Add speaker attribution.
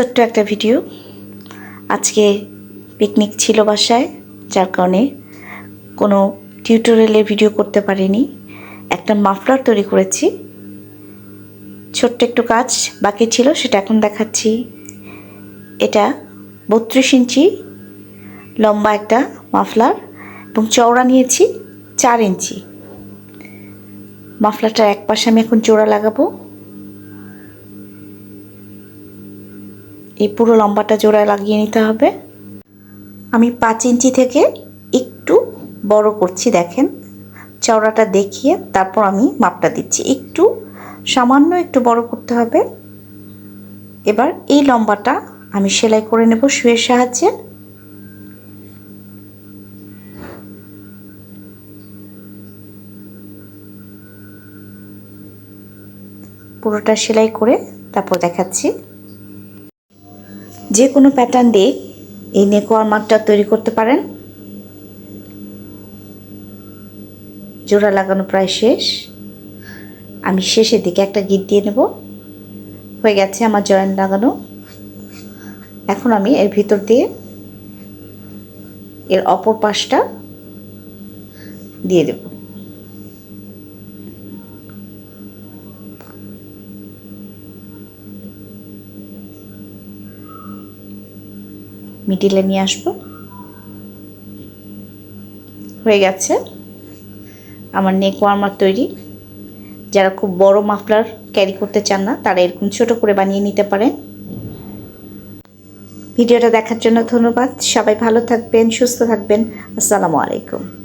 Speaker 1: ছোট্ট একটা ভিডিও। আজকে পিকনিক ছিল বাসায়, যার কারণে কোনো টিউটোরিয়ালের ভিডিও করতে পারিনি। একটা মাফলার তৈরি করেছি। ছোট্ট একটু কাজ বাকি ছিল, সেটা এখন দেখাচ্ছি। এটা বত্রিশ ইঞ্চি লম্বা একটা মাফলার এবং চওড়া নিয়েছি চার ইঞ্চি। মাফলারটার এক পাশে আমি এখন জোড়া লাগাবো। এই পুরো লম্বাটা জোড়া লাগিয়ে নিতে হবে। আমি পাঁচ ইঞ্চি থেকে একটু বড় করছি, দেখেন। চওড়াটা দেখিয়ে তারপর আমি মাপটা দিচ্ছি। একটু সামান্য একটু বড় করতে হবে। এবার এই লম্বাটা আমি সেলাই করে নেব শুয়ের সাহায্যে। পুরোটা সেলাই করে তারপর দেখাচ্ছি। যে কোনো প্যাটার্ন দিয়ে এই নেকোয়ার মার্কটা তৈরি করতে পারেন। জোড়া লাগানো প্রায় শেষ। আমি শেষের দিকে একটা গিট দিয়ে নেব। হয়ে গেছে আমার জয়েন্ট লাগানো। এখন আমি এর ভিতর দিয়ে এর অপর পাশটা দিয়ে দেব। মিডিলে নিয়ে আসব। হয়ে গেছে। আমার নেক ওয়ার্মার তৈরি। যারা খুব বড় মাফলার ক্যারি করতে চান না, তারা এরকম ছোট করে বানিয়ে নিতে পারেন। ভিডিওটা দেখার জন্য ধন্যবাদ। সবাই ভালো থাকবেন, সুস্থ থাকবেন। আসসালামু আলাইকুম।